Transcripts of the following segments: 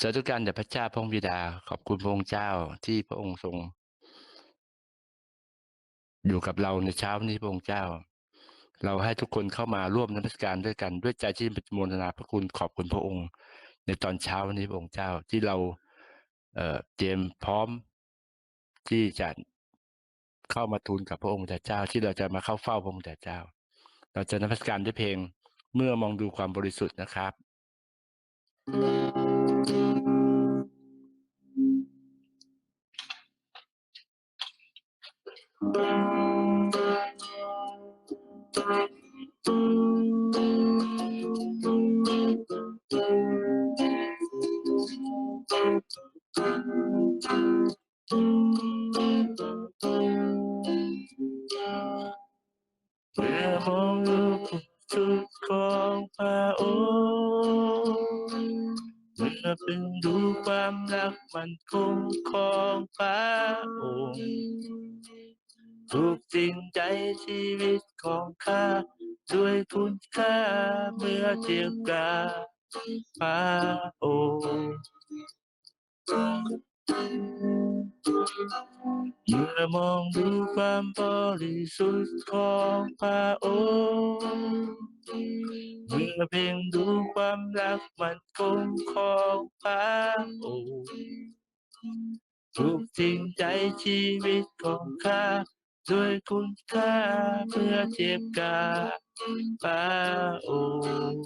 สาธุการแด่พระเจ้าพระองค์บิดา ขอบคุณพระองค์เจ้าที่พระองค์ทรง อยู่กับเราในเช้านี้พระองค์เจ้า เราให้ทุกคนเข้ามาร่วมนมัสการด้วยกันด้วยใจที่เป็นโมทนาพระคุณขอบคุณพระองค์ ในตอนเช้านี้พระองค์เจ้าที่เราเเตรียมพร้อมที่จะเข้ามาทูลกับพระองค์แต่เจ้า ที่เราจะมาเข้าเฝ้าพระองค์แต่เจ้า เราจะนมัสการด้วยเพลงเมื่อมองดูความบริสุทธิ์นะครับ เเมื่อมองดูความบริสุทธิ์ของพระองค์เมื่อเพ่งดูความรักมันคงของพระองค์ทุกสิ่งใจชีวิตของข้าด้วยคุณค่าเมื่อเทียบกับพระองค์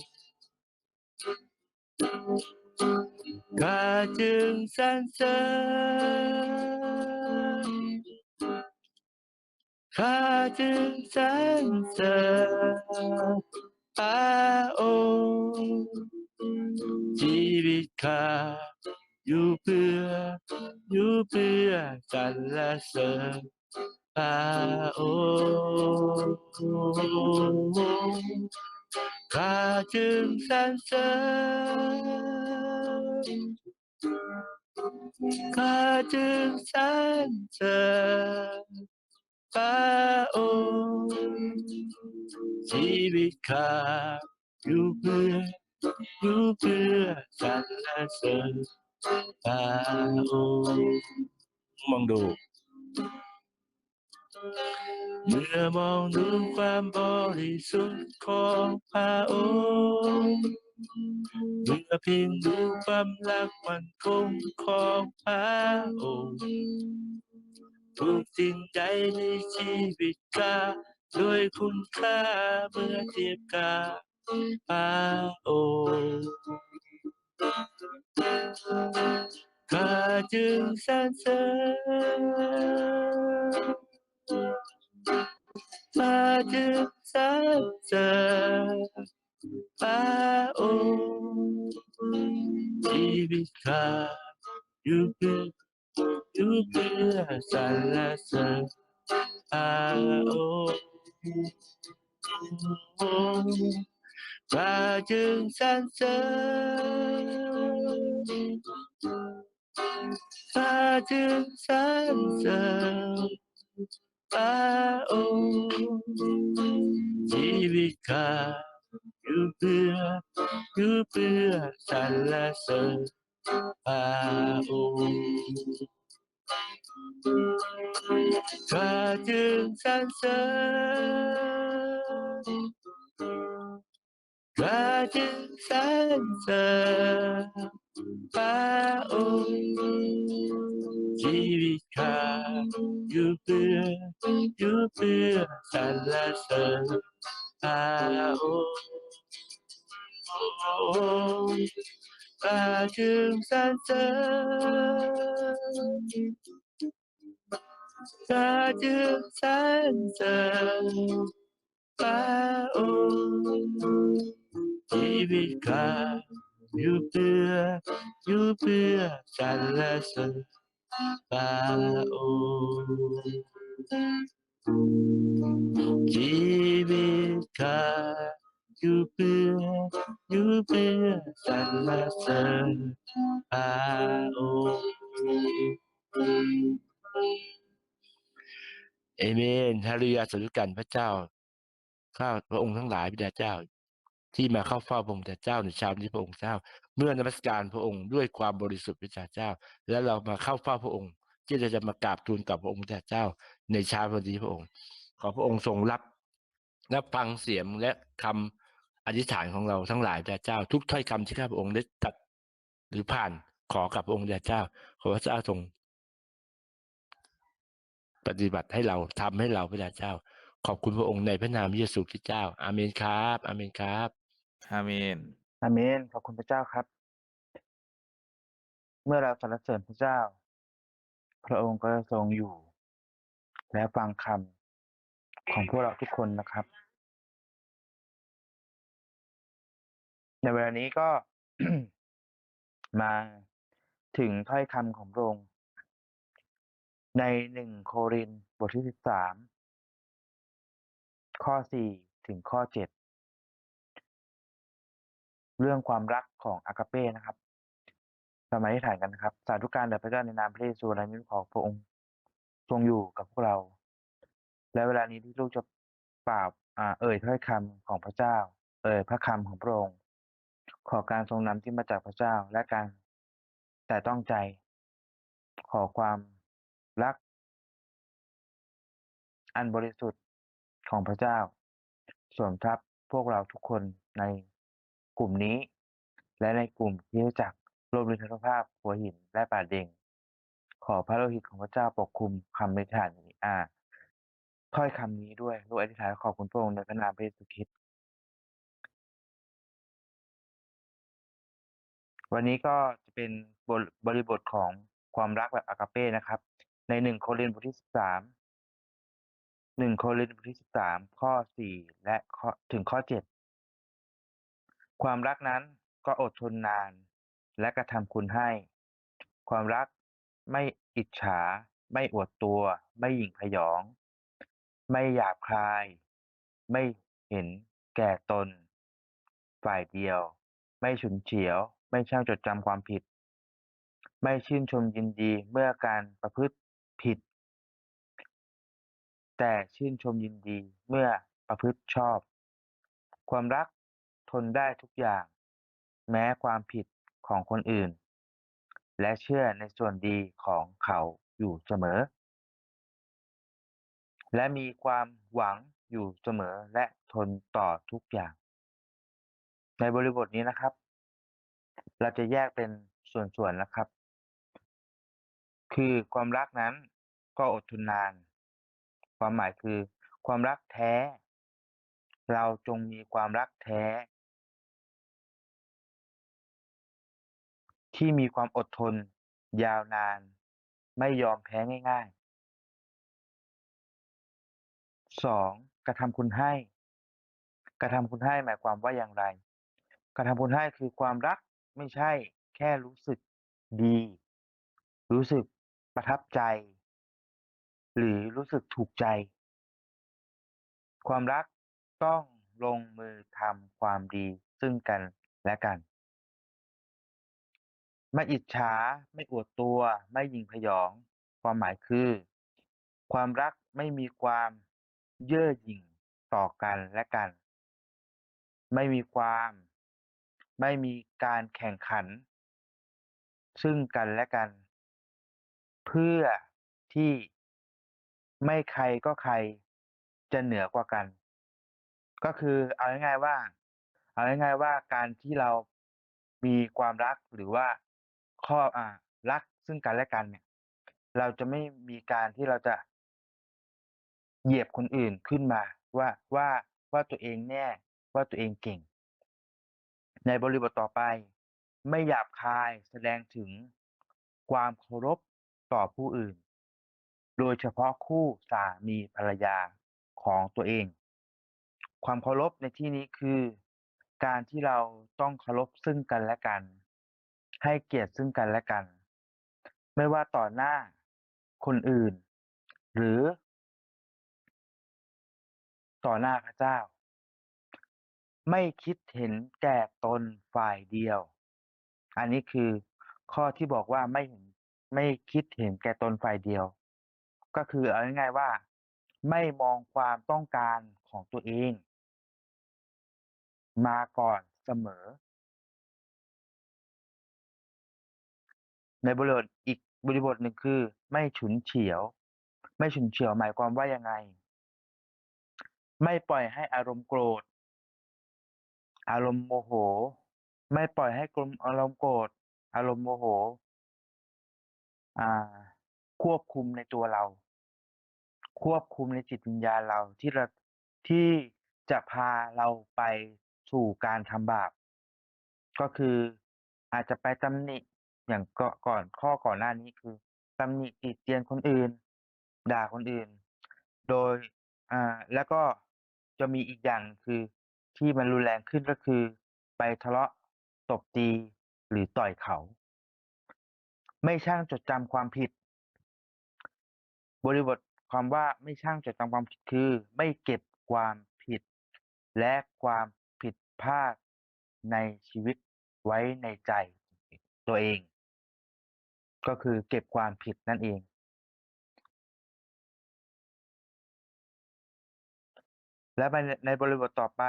ข้าจึงสรรเสริญ เสริญพระอมองดูเมื่อมองดูความบริสุทธิ์ของพระองค์เมื่อเพียงดูความรักมันคงของพระองค์ทุกสิ่งใจในชีวิตข้าด้วยคุณค่าเมื่อเทียบกับพระองค์ ข้าจึงสรรเสริญ ข้าจึงสรรเสริญพระองค์ชีวิตข้าอยู่เพื่ ข้าจึ อยู่เพื่ออยู่เพื่อสรรเสริญพระองค์ชีวิตข้าอยู่เพื่ออยู่เพื่อสรรเสริญพระองค์เอเมนฮาเลลูยาสาธุกันพระเจ้าข้าพระองค์ทั้งหลายบิดาเจ้า ที่มาเข้าเฝ้าพระองค์แต่เจ้าในเช้านี้พระองค์เจ้า เมื่อนมัสการพระองค์ด้วยความบริสุทธิ์พระเจ้า และเรามาเข้าเฝ้าพระองค์ ที่เราจะมากราบทูลกับพระองค์แต่เจ้า ในเช้าวันนี้พระองค์ ขอพระองค์ทรงรับรับฟังเสียงและคำอธิษฐานของเราทั้งหลายแต่เจ้า ทุกถ้อยคำที่ข้าพระองค์ได้ตัดหรือผ่านขอกับพระองค์แต่เจ้า ขอพระเจ้าทรงปฏิบัติให้เราทำให้เราพระเจ้า ขอบคุณพระองค์ในพระนามเยซูคริสต์เจ้า อาเมนครับ อาเมนครับ อาเมน อาเมนขอบคุณพระเจ้าครับ เมื่อเราสรรเสริญพระเจ้า พระองค์ก็ทรงอยู่ และฟังคำของพวกเราทุกคนนะครับ ในเวลานี้ก็ มาถึงถ้อยคำของพระองค์ในหนึ่งโครินบทที่สิบสามข้อสี่ถึงข้อเจ็ด เรื่องความรักของอากาเป้นะครับเรามาที่ฐานกันนะครับ สาธุการแด่พระเจ้าในนามพระเยซูและนิมของพระองค์ทรงอยู่กับพวกเรา และเวลานี้ที่ลูกจะปราบอ่าเอ่ยถ้อยคำของพระเจ้า เอ่ยพระคำของพระองค์ ขอการทรงนำที่มาจากพระเจ้าและการแต่ต้องใจ ขอความรัก อันบริสุทธิ์ของพระเจ้าสวมทับพวกเราทุกคนใน กลุ่มนี้ และในกลุ่มที่รู้จักรวมฤทธภาพหัวหินและป่าเด็ง ขอพระโลหิตของพระเจ้าปกคุมคำอธิษฐานนี้อ่าถ้อยคำนี้ด้วยลูกอธิษฐานขอบคุณพระองค์ในพระนามพระเยซูคริสต์วันนี้ก็จะเป็นบบริบทของความรักแบบอากาเป้นะครับ ในหนึ่งโครินธ์บทที่สิบสามหนึ่งโครินธ์บทที่สิบสามข้อสี่และข้อถึงข้อเจ็ด ความรักนั้นก็อดทนนาน และกระทำคุณให้ ความรักไม่อิจฉา ไม่อวดตัว ไม่หยิ่งพยอง ไม่หยาบคาย ไม่เห็นแก่ตน ฝ่ายเดียว ไม่ฉุนเฉียว ไม่ช่างจดจำความผิด ไม่ชื่นชมยินดีเมื่อการประพฤติผิด แต่ชื่นชมยินดีเมื่อประพฤติชอบ ความรัก ทนได้ทุกอย่าง แม้ความผิดของคนอื่น และเชื่อในส่วนดีของเขาอยู่เสมอ และมีความหวังอยู่เสมอและทนต่อทุกอย่าง ในบริบทนี้นะครับ เราจะแยกเป็นส่วนๆนะครับ คือความรักนั้นก็อดทนนาน ความหมายคือ ความรักแท้ เราจงมีความรักแท้ ที่มีความอดทน ยาวนาน ไม่ยอมแพ้ง่ายๆสองกระทำคุณให้ กระทำคุณให้หมายความว่าอย่างไร กระทำคุณให้คือความรักไม่ใช่ แค่รู้สึกดี รู้สึกประทับใจ หรือรู้สึกถูกใจ ความรักต้องลงมือทำความดีซึ่งกันและกัน ไม่อิจฉา ไม่อวดตัว ไม่หยิ่งพยอง ความหมายคือ ความรักไม่มีความเย่อหยิ่งต่อกันและกัน ไม่มีความ ไม่มีการแข่งขัน ซึ่งกันและกัน เพื่อที่ไม่ใครก็ใครจะเหนือกว่ากัน ก็คือเอาง่ายๆว่า เอาง่ายๆว่าการที่เรามีความรักหรือว่า ข้ออ่ารักซึ่งกันและกันเนี่ย เราจะไม่มีการที่เราจะเหยียบคนอื่นขึ้นมา ว่าว่าว่าตัวเองแน่ว่าตัวเองเก่ง ในบริบทต่อไป ไม่หยาบคายแสดงถึงความเคารพต่อผู้อื่น โดยเฉพาะคู่สามีภรรยาของตัวเอง ความเคารพในที่นี้คือ การที่เราต้องเคารพซึ่งกันและกัน ให้เกียรติซึ่งกันและกัน ไม่ว่าต่อหน้าคนอื่น หรือ ต่อหน้าพระเจ้า ไม่คิดเห็นแก่ตนฝ่ายเดียว อันนี้คือข้อที่บอกว่าไม่เห็นไม่คิดเห็นแก่ตนฝ่ายเดียว ก็คือเอาง่ายๆว่า ไม่มองความต้องการของตัวเอง มาก่อนเสมอ ในบริบทอีกบริบทหนึ่งคือ ไม่ฉุนเฉียว ไม่ฉุนเฉียวหมายความว่ายังไง ไม่ปล่อยให้อารมณ์โกรธ อารมณ์โมโห ไม่ปล่อยให้กลมอารมณ์โกรธ อารมณ์โมโห อ่า ควบคุมในตัวเรา ควบคุมในจิตวิญญาณเราที่เราที่จะพาเราไปสู่การทำบาป ก็คืออาจจะไปตำหนิ อย่างก่อก่อนข้อก่อนหน้านี้คือตำหนิติเตียนคนอื่น ด่าคนอื่น โดยอ่าแล้วก็จะมีอีกอย่างคือที่มันรุนแรงขึ้นก็คือ ไปทะเลาะตบตีหรือต่อยเขา ไม่ช่างจดจำความผิด บริบทความว่าไม่ช่างจดจำความผิดคือ ไม่เก็บความผิด และความผิดพลาดในชีวิตไว้ในใจตัวเอง ก็คือเก็บความผิดนั่นเองและในบริบทต่อไป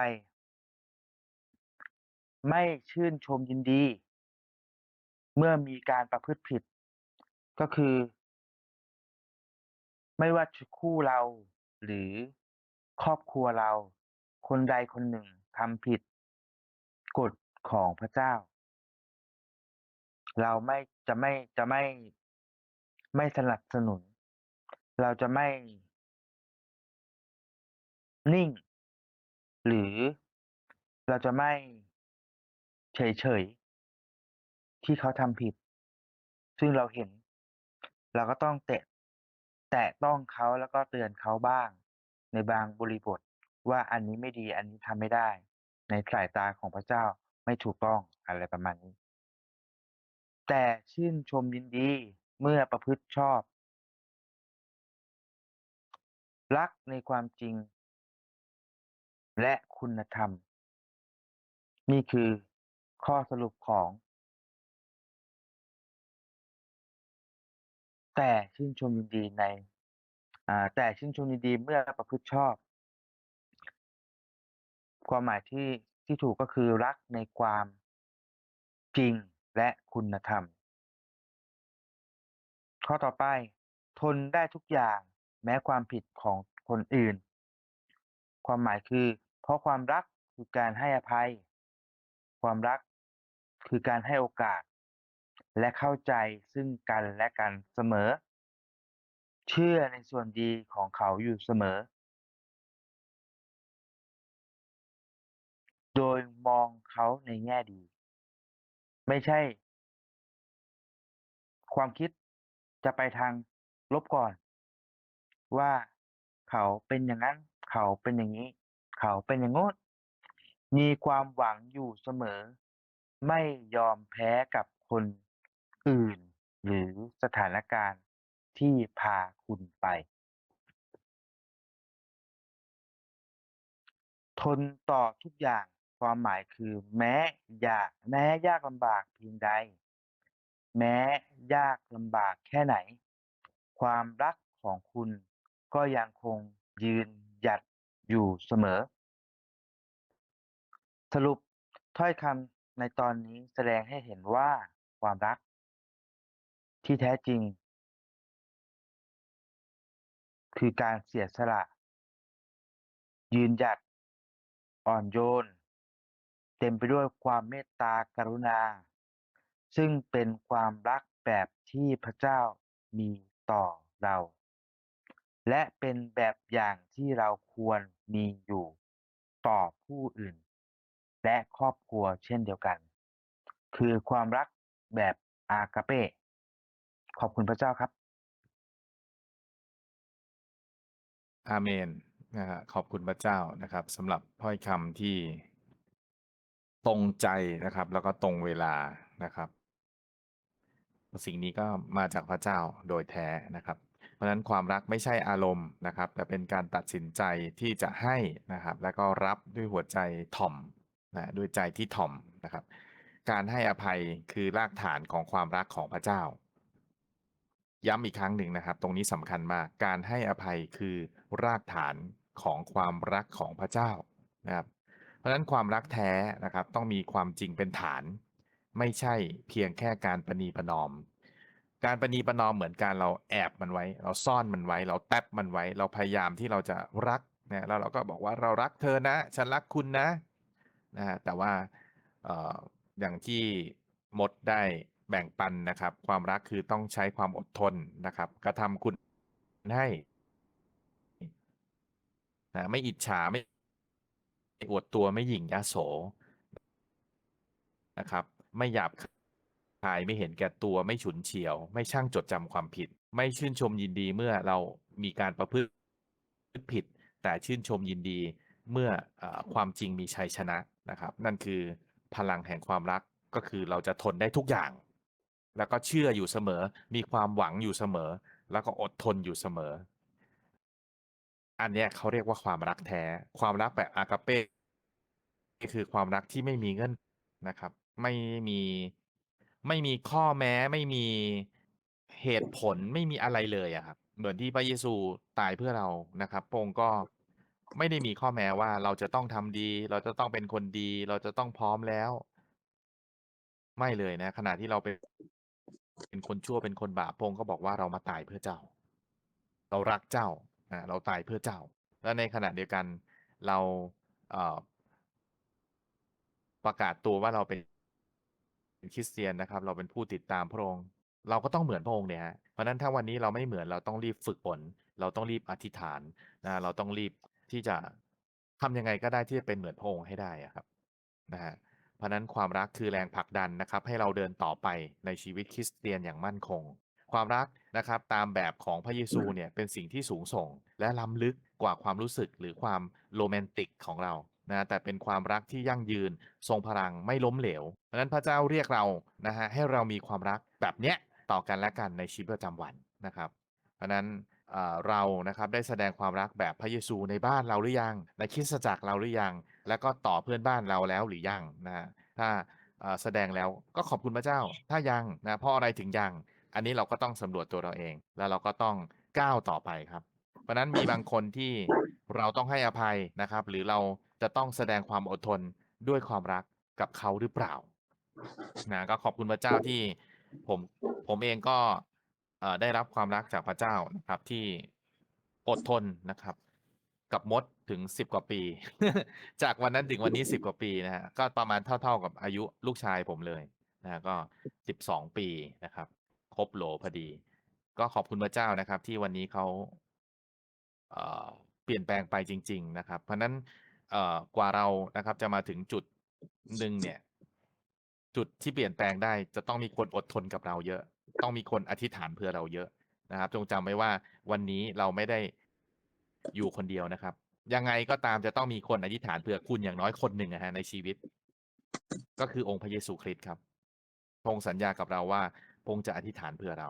ไม่ชื่นชมยินดี เมื่อมีการประพฤติผิด ก็คือ ไม่ว่าคู่เราหรือครอบครัวเรา คนใดคนหนึ่งทำผิด กฎของพระเจ้า เราไม่จะไม่จะไม่ ไม่สนับสนุน เราจะไม่ นิ่ง หรือเราจะไม่เฉยๆที่เขาทำผิด ซึ่งเราเห็น เราก็ต้องแตะ แตะต้องเขาแล้วก็เตือนเขาบ้าง ในบางบริบทว่าอันนี้ไม่ดีอันนี้ทำไม่ได้ ในสายตาของพระเจ้าไม่ถูกต้องอะไรประมาณนี้ แต่ชื่นชมยินดีเมื่อประพฤติชอบ รักในความจริง และคุณธรรม นี่คือข้อสรุปของ แต่ชื่นชมยินดีในแต่ชื่นชมยินดีเมื่อประพฤติชอบ ความหมายที่ที่ถูกก็คือรักในความจริง และคุณธรรม ข้อต่อไป ทนได้ทุกอย่างแม้ความผิดของคนอื่น ความหมายคือ เพราะความรักคือการให้อภัย ความรักคือการให้โอกาส และเข้าใจซึ่งกันและกันเสมอ เชื่อในส่วนดีของเขาอยู่เสมอ โดยมองเขาในแง่ดี ไม่ใช่ ความคิดจะไปทางลบก่อน ว่าเขาเป็นอย่างนั้น เขาเป็นอย่างนี้ เขาเป็นอย่างโน้นมีความหวังอยู่เสมอ ไม่ยอมแพ้กับคนอื่น หรือสถานการณ์ที่พาคุณไป ทนต่อทุกอย่าง ความหมายคือแม้ยากแม้ยากลำบากเพียงใด แม้ยากลำบากแค่ไหน ความรักของคุณก็ยังคงยืนหยัดอยู่เสมอ สรุปถ้อยคำในตอนนี้แสดงให้เห็นว่าความรัก ที่แท้จริง คือการเสียสละ ยืนหยัดอ่อนโยน ต็มไปด้วยความเมตตากรุณา ซึ่งเป็นความรักแบบที่พระเจ้ามีต่อเรา และเป็นแบบอย่างที่เราควรมีอยู่ต่อผู้อื่น และครอบครัวเช่นเดียวกัน คือความรักแบบอากาเป้ขอบคุณพระเจ้าครับ อาเมนนะฮะขอบคุณพระเจ้านะครับสำหรับถ้อยคำที่ ตรงใจนะครับ แล้วก็ตรงเวลานะครับ สิ่งนี้ก็มาจากพระเจ้าโดยแท้นะครับ เพราะฉะนั้นความรักไม่ใช่อารมณ์นะครับ แต่เป็นการตัดสินใจที่จะให้นะครับ แล้วก็รับด้วยหัวใจถ่อมนะด้วยใจที่ถ่อมนะครับ การให้อภัยคือรากฐานของความรักของพระเจ้า ย้ำอีกครั้งหนึ่งนะครับ ตรงนี้สำคัญมากการให้อภัยคือรากฐานของความรักของพระเจ้านะครับ เพราะฉะนั้นความรักแท้นะครับต้องมีความจริงเป็นฐาน ไม่ใช่เพียงแค่การประนีประนอม การประนีประนอมเหมือนการเราแอบมันไว้ เราซ่อนมันไว้ เราแตบมันไว้ เราพยายามที่เราจะรักนะแล้วเราก็บอกว่าเรารักเธอนะ ฉันรักคุณนะนะแต่ว่าอย่างที่มดได้แบ่งปันนะครับ ความรักคือต้องใช้ความอดทนนะครับ กระทำคุณให้นะไม่อิจฉาไม่ไม่ อวดตัวไม่หยิ่งยโสนะครับ ไม่หยาบคายไม่เห็นแก่ตัวไม่ฉุนเฉียว ไม่ช่างจดจำความผิด ไม่ชื่นชมยินดีเมื่อเรามีการประพฤติผิด แต่ชื่นชมยินดีเมื่ออความจริงมีชัยชนะนะครับ นั่นคือพลังแห่งความรักก็คือเราจะทนได้ทุกอย่าง แล้วก็เชื่ออยู่เสมอ มีความหวังอยู่เสมอ แล้วก็อดทนอยู่เสมอ อันเนี้ยเขาเรียกว่าความรักแท้ ความรักแบบอากาเป้คือความรักที่ไม่มีเงื่อนนะครับ ไม่มีไม่มีข้อแม้ไม่มีเหตุผลไม่มีอะไรเลยอะครับ เหมือนที่พระเยซูตายเพื่อเรานะครับพงก็ไม่ได้มีข้อแม้ว่าเราจะต้องทำดี เราจะต้องเป็นคนดี เราจะต้องพร้อมแล้ว ไม่เลยนะ ขณะที่เราเป็นเป็นคนชั่วเป็นคนบาปพงก็บอกว่าเรามาตายเพื่อเจ้า เรารักเจ้า อ่า เราตายเพื่อเจ้า และในขณะเดียวกันเราเอ่อประกาศตัวว่าเราเป็นคริสเตียนนะครับ เราเป็นผู้ติดตามพระองค์เราก็ต้องเหมือนพระองค์เนี่ยฮะเพราะฉะนั้นถ้าวันนี้เราไม่เหมือนเราต้องรีบฝึกฝนเราต้องรีบอธิษฐานนะเราต้องรีบที่จะทำยังไงก็ได้ที่จะเป็นเหมือนพระองค์ให้ได้ครับนะฮะเพราะฉะนั้นความรักคือแรงผลักดันนะครับ ให้เราเดินต่อไปในชีวิตคริสเตียนอย่างมั่นคง ความรักนะครับตามแบบของพระเยซูเนี่ยเป็นสิ่งที่สูงส่ง และล้ำลึกกว่าความรู้สึกหรือความโรแมนติกของเรานะแต่เป็นความรักที่ยั่งยืนทรงพลังไม่ล้มเหลวเพราะฉะนั้นพระเจ้าเรียกเรานะฮะให้เรามีความรักแบบเนี้ยต่อกันและกันในชีวิตประจำวันนะครับ เพราะฉะนั้นเอ่อเรานะครับได้แสดงความรักแบบพระเยซูในบ้านเราหรือยัง ในคริสตจักรเราหรือยัง แล้วก็ต่อเพื่อนบ้านเราแล้วหรือยังนะฮะถ้าเอ่อแสดงแล้วก็ขอบคุณพระเจ้า ถ้ายังนะเพราะอะไรถึงยัง อันนี้เราก็ต้องสำรวจตัวเราเอง แล้วเราก็ต้องก้าวต่อไปครับ เพราะฉะนั้นมีบางคนที่เราต้องให้อภัยนะครับ หรือเราจะต้องแสดงความอดทนด้วยความรักกับเขาหรือเปล่านะก็ขอบคุณพระเจ้าที่ผมผมเองก็ได้รับความรักจากพระเจ้านะครับที่อดทนนะครับ กับมดถึงสิบกว่าปี จากวันนั้นถึงวันนี้สิบกว่าปีนะฮะก็ประมาณเท่า ๆกับอายุลูกชายผมเลยนะก็สิบสองปีนะครับ ครบโหลพอดี ก็ขอบคุณพระเจ้านะครับ ที่วันนี้เขาเอ่อ เปลี่ยนแปลงไปจริง ๆ นะครับ เพราะฉะนั้น เอ่อ กว่าเรานะครับ จะมาถึงจุดหนึ่งเนี่ย จุดที่เปลี่ยนแปลงได้จะต้องมีคนอดทนกับเราเยอะ ต้องมีคนอธิษฐานเพื่อเราเยอะนะครับ จงจำไว้ว่าวันนี้เราไม่ได้อยู่คนเดียวนะครับ ยังไงก็ตามจะต้องมีคนอธิษฐานเพื่อคุณอย่างน้อยคนหนึ่งนะฮะในชีวิต ก็คือองค์พระเยซูคริสต์ครับพรงสัญญากับเราว่า พระองค์จะอธิษฐานเพื่อเรา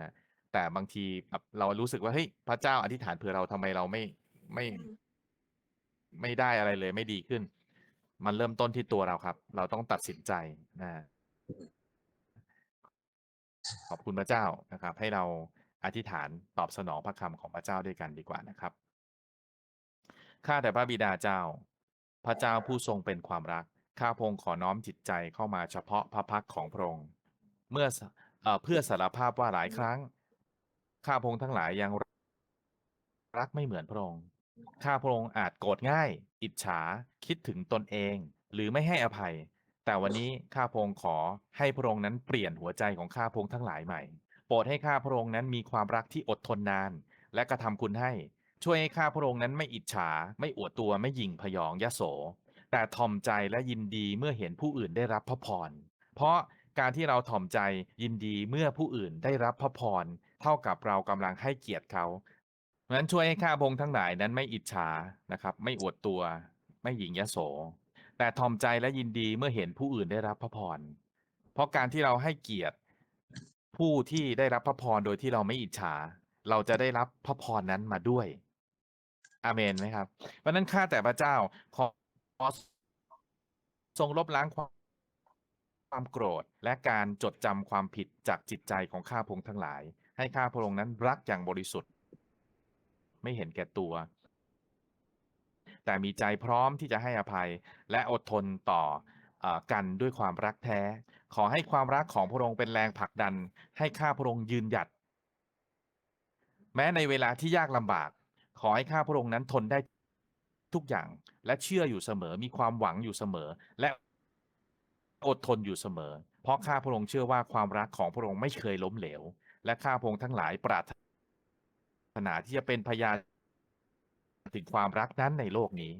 นะแต่บางทีแบบเรารู้สึกว่าเฮ้ยพระเจ้าอธิษฐานเพื่อเราทำไมเราไม่ไม่ไม่ได้อะไรเลย ไม่ดีขึ้น มันเริ่มต้นที่ตัวเราครับ เราต้องตัดสินใจนะขอบคุณพระเจ้านะครับ ให้เราอธิษฐานตอบสนองพระคำของพระเจ้าด้วยกันดีกว่านะครับข้าแต่พระบิดาเจ้า พระเจ้าผู้ทรงเป็นความรักข้าพงขอน้อมจิตใจเข้ามาเฉพาะพระพักตร์ของพระองค์เมื่อส เอ่อเพื่อสารภาพว่าหลายครั้ง ข้าพงทั้งหลายยังรักไม่เหมือนพระองค์ ข้าพระองค์อาจโกรธง่าย อิจฉา คิดถึงตนเอง หรือไม่ให้อภัย แต่วันนี้ข้าพระองค์ขอให้พระองค์นั้นเปลี่ยนหัวใจของข้าพระองค์ทั้งหลายใหม่ โปรดให้ข้าพระองค์นั้นมีความรักที่อดทนนาน และกระทำคุณให้ ช่วยให้ข้าพระองค์นั้นไม่อิจฉา ไม่อวดตัว ไม่หยิ่งพยองยโส แต่ทอมใจและยินดีเมื่อเห็นผู้อื่นได้รับพระพร เพราะ การที่เราถ่อมใจยินดีเมื่อผู้อื่นได้รับพระพร เท่ากับเรากำลังให้เกียรติเขาเพราะฉะนั้นช่วยให้ข้าพงทั้งหลายนั้นไม่อิจฉานะครับ ไม่อวดตัว ไม่หยิ่งยโส แต่ทอมใจและยินดีเมื่อเห็นผู้อื่นได้รับพระพร เพราะการที่เราให้เกียรติผู้ที่ได้รับพระพรโดยที่เราไม่อิจฉา เราจะได้รับพระพรนั้นมาด้วยอาเมนไหมครับเพราะฉะนั้นข้าแต่พระเจ้าขอทรงลบล้างความ ความโกรธและการจดจำความผิดจากจิตใจของข้าพงทั้งหลาย ให้ข้าพระองค์นั้นรักอย่างบริสุทธิ์ ไม่เห็นแก่ตัว แต่มีใจพร้อมที่จะให้อภัยและอดทนต่อออกันด้วยความรักแท้ ขอให้ความรักของพระองค์เป็นแรงผลักดัน ให้ข้าพระองค์ยืนหยัด แม้ในเวลาที่ยากลำบาก ขอให้ข้าพระองค์นั้นทนได้ทุกอย่างและเชื่ออยู่เสมอมีความหวังอยู่เสมอและ อดทนอยู่เสมอ เพราะข้าพระองค์เชื่อว่าความรักของพระองค์ไม่เคยล้มเหลว และข้าพระองค์ทั้งหลายปรารถนาที่จะเป็นพยานถึงความรักนั้นในโลกนี้